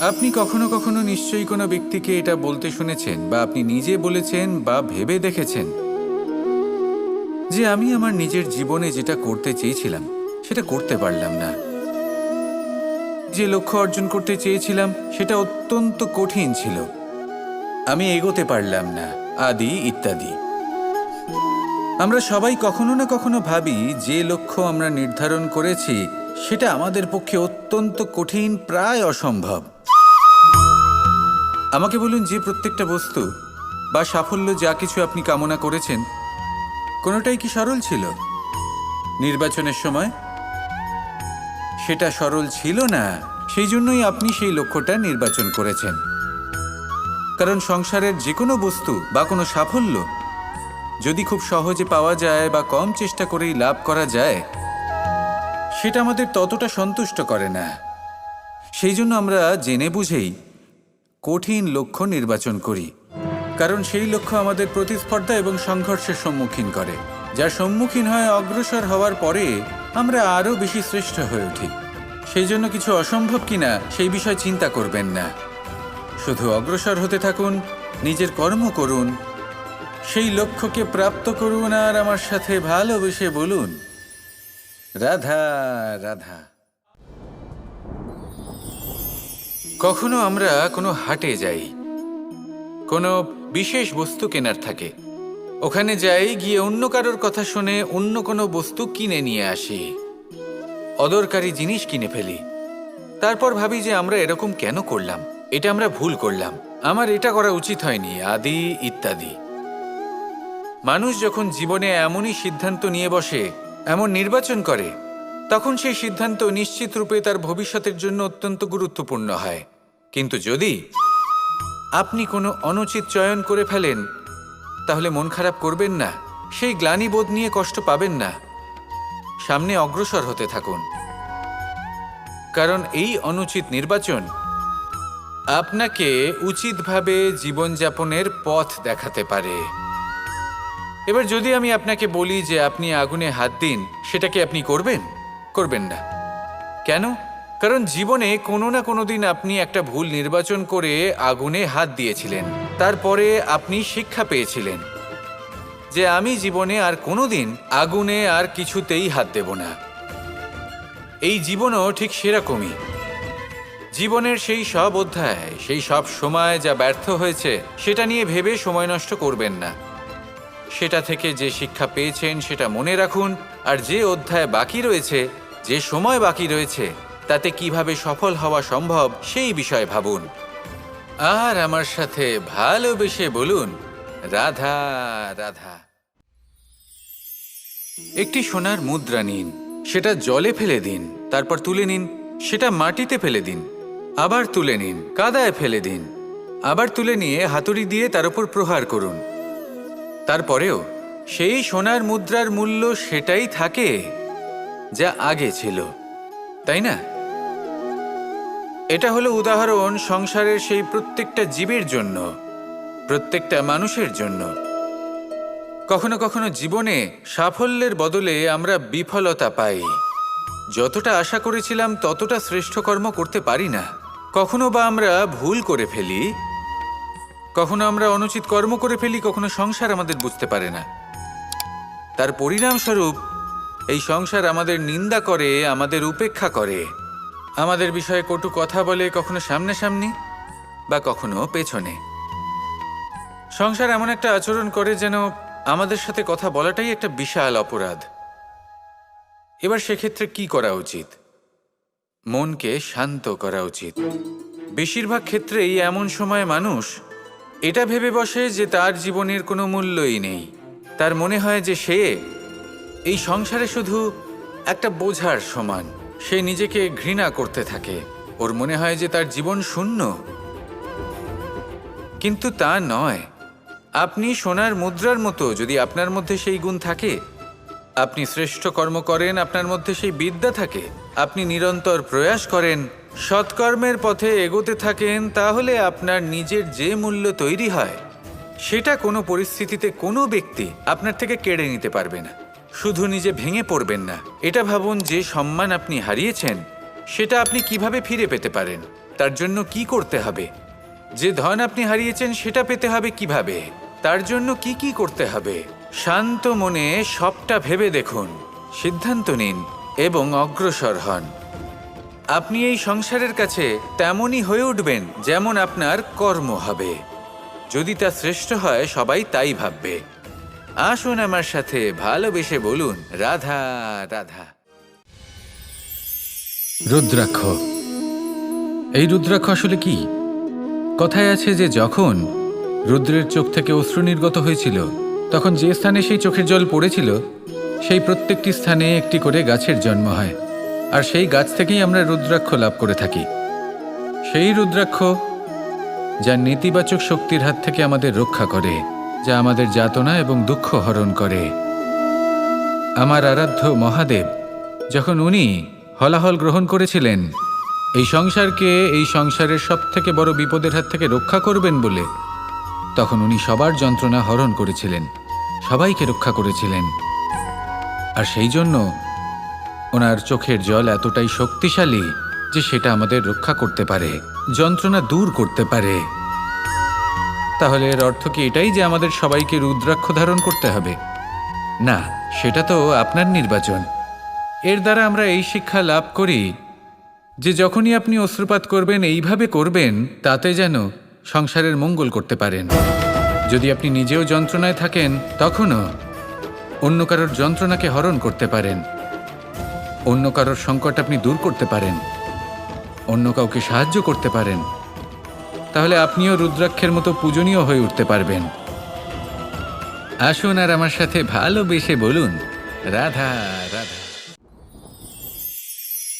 আপনি কখনো কখনো নিশ্চয়ই কোনো ব্যক্তিকে এটা বলতে শুনেছেন, বা আপনি নিজে বলেছেন, বা ভেবে দেখেছেন। যে আমি আমার নিজের জীবনে যেটা করতে চেয়েছিলাম, সেটা করতে পারলাম না। যে লক্ষ্য অর্জন করতে চেয়েছিলাম, সেটা অত্যন্ত কঠিন ছিল। আমি এগোতে পারলাম না, আদি ইত্যাদি। আমরা সবাই কখনো না কখনো ভাবি, যে লক্ষ্য আমরা নির্ধারণ করেছি, সেটা আমাদের পক্ষে অত্যন্ত কঠিন, প্রায় অসম্ভব। আমাকে বলুন যে প্রত্যেকটা বস্তু বা সাফল্য যা কিছু আপনি কামনা করেছেন, কোনোটাই কি সরল ছিল? নির্বাচনের সময় সেটা সরল ছিল না, সেই জন্যই আপনি সেই লক্ষ্যটা নির্বাচন করেছেন। কারণ সংসারের যে কোনো বস্তু বা কোনো সাফল্য যদি খুব সহজে পাওয়া যায় বা কম চেষ্টা করেই লাভ করা যায়, সেটা আমাদের ততটা সন্তুষ্ট করে না। সেই জন্য আমরা জেনে বুঝেই কঠিন লক্ষ্য নির্বাচন করি। কারণ সেই লক্ষ্য আমাদের প্রতিস্পর্ধা এবং সংঘর্ষের সম্মুখীন করে। যার সম্মুখীন হয় অগ্রসর হওয়ার পরে আমরা আরও বেশি শ্রেষ্ঠ হয়ে উঠি। সেই জন্য কিছু অসম্ভব কিনা সেই বিষয়ে চিন্তা করবেন না। শুধু অগ্রসর হতে থাকুন, নিজের কর্ম করুন, সেই লক্ষ্যকে প্রাপ্ত করুন আর আমার সাথে ভালোবেসে বলুন, রাধা রাধা। কখনো আমরা কোনো হাটে যাই। কোনো বিশেষ বস্তু কেনার থাকে। ওখানে যাই, গিয়ে অন্য কারোর কথা শুনে অন্য কোনো বস্তু কিনে নিয়ে আসি। অদরকারি জিনিস কিনে ফেলি। তারপর ভাবি যে আমরা এরকম কেন করলাম? এটা আমরা ভুল করলাম। আমার এটা করা উচিত হয়নি, আদি ইত্যাদি। মানুষ যখন জীবনে এমনই সিদ্ধান্ত নিয়ে বসে, এমন নির্বাচন করে তখন সেই সিদ্ধান্ত নিশ্চিত রূপে তার ভবিষ্যতের জন্য অত্যন্ত গুরুত্বপূর্ণ হয়। কিন্তু যদি আপনি কোনো অনুচিত চয়ন করে ফেলেন, তাহলে মন খারাপ করবেন না, সেই গ্লানিবোধ নিয়ে কষ্ট পাবেন না। সামনে অগ্রসর হতে থাকুন। কারণ এই অনুচিত নির্বাচন আপনাকে উচিতভাবে জীবনযাপনের পথ দেখাতে পারে। এবার যদি আমি আপনাকে বলি যে আপনি আগুনে হাত দিন, সেটা কি আপনি করবেন? করবেন না। কেন? কারণ জীবনে কোনো না কোনো দিন আপনি একটা ভুল নির্বাচন করে আগুনে হাত দিয়েছিলেন। তারপরে আপনি শিক্ষা পেয়েছিলেন যে আমি জীবনে আর কোনো দিন আগুনে আর কিছুতেই হাত দেব না। এই জীবনও ঠিক সেরকমই। জীবনের সেই সব অধ্যায়, সেই সব সময় যা ব্যর্থ হয়েছে, সেটা নিয়ে ভেবে সময় নষ্ট করবেন না। সেটা থেকে যে শিক্ষা পেয়েছেন সেটা মনে রাখুন, আর যে অধ্যায় বাকি রয়েছে, যে সময় বাকি রয়েছে, তাতে কীভাবে সফল হওয়া সম্ভব সেই বিষয়ে ভাবুন। আর আমার সাথে ভালোবেসে বলুন, রাধা রাধা। একটি সোনার মুদ্রা নিন, সেটা জলে ফেলে দিন, তারপর তুলে নিন, সেটা মাটিতে ফেলে দিন, আবার তুলে নিন, কাদায় ফেলে দিন, আবার তুলে নিয়ে হাতুড়ি দিয়ে তার উপর প্রহার করুন। তারপরেও সেই সোনার মুদ্রার মূল্য সেটাই থাকে যা আগে ছিল, তাই না? এটা হলো উদাহরণ সংসারের সেই প্রত্যেকটা জীবের জন্য, প্রত্যেকটা মানুষের জন্য। কখনো কখনো জীবনে সাফল্যের বদলে আমরা বিফলতা পাই। যতটা আশা করেছিলাম ততটা শ্রেষ্ঠ কর্ম করতে পারি না। কখনো বা আমরা ভুল করে ফেলি কখনো আমরা অনুচিত কর্ম করে ফেলি, কখনো সংসার আমাদের বুঝতে পারে না। তার পরিণামস্বরূপ, এই সংসার আমাদের নিন্দা করে, আমাদের উপেক্ষা করে। আমাদের বিষয়ে কটু কথা বলে কখনো সামনাসামনি বা কখনো পেছনে। সংসার এমন একটা আচরণ করে যেন আমাদের সাথে কথা বলাটাই একটা বিশাল অপরাধ। এবার সেক্ষেত্রে কি করা উচিত? মনকে শান্ত করা উচিত। বেশিরভাগ ক্ষেত্রেই এমন সময় মানুষ এটা ভেবে বসে যে তার জীবনের কোনো মূল্যই নেই। তার মনে হয় যে সে এই সংসারে শুধু একটা বোঝার সমান। সে নিজেকে ঘৃণা করতে থাকে। ওর মনে হয় যে তার জীবন শূন্য। কিন্তু তা নয়। আপনি সোনার মুদ্রার মতো যদি আপনার মধ্যে সেই গুণ থাকে, আপনি শ্রেষ্ঠ কর্ম করেন, আপনার মধ্যে সেই বিদ্যা থাকে, আপনি নিরন্তর প্রয়াস করেন সৎকর্মের পথে এগোতে থাকেন, তাহলে আপনার নিজের যে মূল্য তৈরি হয়, সেটা কোনো পরিস্থিতিতে কোনো ব্যক্তি আপনার থেকে কেড়ে নিতে পারবে না। শুধু নিজে ভেঙে পড়বেন না। এটা ভাবুন, যে সম্মান আপনি হারিয়েছেন, সেটা আপনি কীভাবে ফিরে পেতে পারেন? তার জন্য কি করতে হবে? যে ধন আপনি হারিয়েছেন, সেটা পেতে হবে কীভাবে? তার জন্য কি কি করতে হবে? শান্ত মনে সবটা ভেবে দেখুন, সিদ্ধান্ত নিন এবং অগ্রসর হন। আপনি এই সংসারের কাছে তেমনই হয়ে উঠবেন যেমন আপনার কর্ম হবে। যদি তা শ্রেষ্ঠ হয়, সবাই তাই ভাববে। আসুন আমার সাথে ভালোবেসে বলুন, রাধা রাধা। রুদ্রাক্ষ। এই রুদ্রাক্ষ আসলে কি? কথায় আছে যে যখন রুদ্রের চোখ থেকে অশ্রু নির্গত হয়েছিল, তখন যে স্থানে সেই চোখের জল পড়েছিল, সেই প্রত্যেকটি স্থানে একটি করে গাছের জন্ম হয়। আর সেই গাছ থেকেই আমরা রুদ্রাক্ষ লাভ করে থাকি। সেই রুদ্রাক্ষ, যা নেতিবাচক শক্তির হাত থেকে আমাদের রক্ষা করে, যা আমাদের যাতনা এবং দুঃখ হরণ করে। আমার আরাধ্য মহাদেব, যখন উনি হলাহল গ্রহণ করেছিলেন, এই সংসারকে এই সংসারের সব থেকে বড় বিপদের হাত থেকে রক্ষা করবেন বলে, তখন উনি সবার যন্ত্রণা হরণ করেছিলেন, সবাইকে রক্ষা করেছিলেন। আর সেই জন্য ওনার চোখের জল এতটাই শক্তিশালী যে সেটা আমাদের রক্ষা করতে পারে, যন্ত্রণা দূর করতে পারে। তাহলে এর অর্থ কি এটাই যে আমাদের সবাইকে রুদ্রাক্ষ ধারণ করতে হবে? না, সেটা তো আপনার নির্বাচন। এর দ্বারা আমরা এই শিক্ষা লাভ করি যে যখনই আপনি অশ্রুপাত করবেন, এইভাবে করবেন, তাতে যেন সংসারের মঙ্গল করতে পারেন। যদি আপনি নিজেও যন্ত্রণায় থাকেন, তখনও অন্য কারোর যন্ত্রণাকে হরণ করতে পারেন। অন্য কারোর সংকট আপনি দূর করতে পারেন। অন্য কাউকে সাহায্য করতে পারেন। তাহলে আপনিও রুদ্রাক্ষের মতো পূজনীয় হয়ে উঠতে পারবেন। আসুন আর আমার সাথে ভালোবেসে বলুন, রাধা রাধা।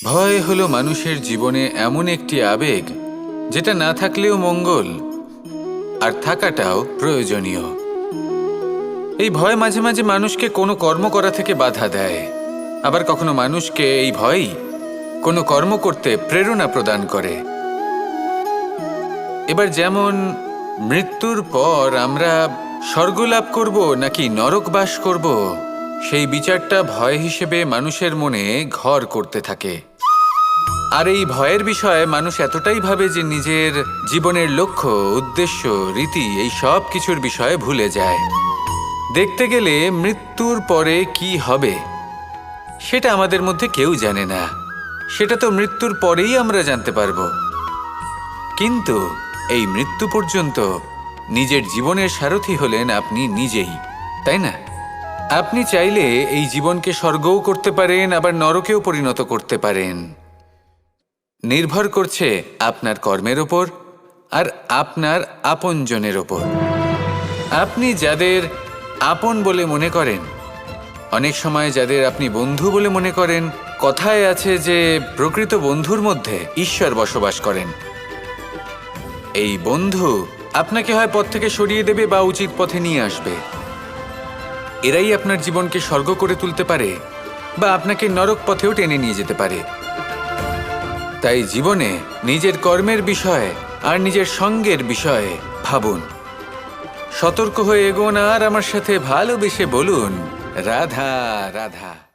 ভয় হলো মানুষের জীবনে এমন একটি আবেগ, যেটা না থাকলেও মঙ্গল, আর থাকাটাও প্রয়োজনীয়। এই ভয় মাঝে মাঝে মানুষকে কোনো কর্ম করা থেকে বাধা দেয়। আবার কখনো মানুষকে এই ভয়ই কোনো কর্ম করতে প্রেরণা প্রদান করে। এবার যেমন মৃত্যুর পর আমরা স্বর্গ লাভ করব নাকি নরক বাস করব, সেই বিচারটা ভয় হিসেবে মানুষের মনে ঘর করতে থাকে। আর এই ভয়ের বিষয়ে মানুষ এতটাই ভাবে যে নিজের জীবনের লক্ষ্য, উদ্দেশ্য, রীতি এই সব কিছুর বিষয়ে ভুলে যায়। দেখতে গেলে মৃত্যুর পরে কি হবে? সেটা আমাদের মধ্যে কেউ জানে না। সেটা তো মৃত্যুর পরেই আমরা জানতে পারব। কিন্তু এই মৃত্যু পর্যন্ত নিজের জীবনের সারথি হলেন আপনি নিজেই, তাই না? আপনি চাইলে এই জীবনকে স্বর্গও করতে পারেন, আবার নরকেও পরিণত করতে পারেন। নির্ভর করছে আপনার কর্মের ওপর আর আপনার আপনজনের ওপর। আপনি যাদের আপন বলে মনে করেন অনেক সময় যাদের আপনি বন্ধু বলে মনে করেন, কথায় আছে যে প্রকৃত বন্ধুর মধ্যে ঈশ্বর বসবাস করেন। এই বন্ধু আপনাকে হয় পথ থেকে সরিয়ে দেবে বা উচিত পথে নিয়ে আসবে। এরাই আপনার জীবনকে স্বর্গ করে তুলতে পারে বা আপনাকে নরক পথেও টেনে নিয়ে যেতে পারে। তাই জীবনে নিজের কর্মের বিষয়ে আর নিজের সঙ্গের বিষয়ে ভাবুন। সতর্ক হয়ে এগোন আর আমার সাথে ভালোবেসে বলুন রাধা রাধা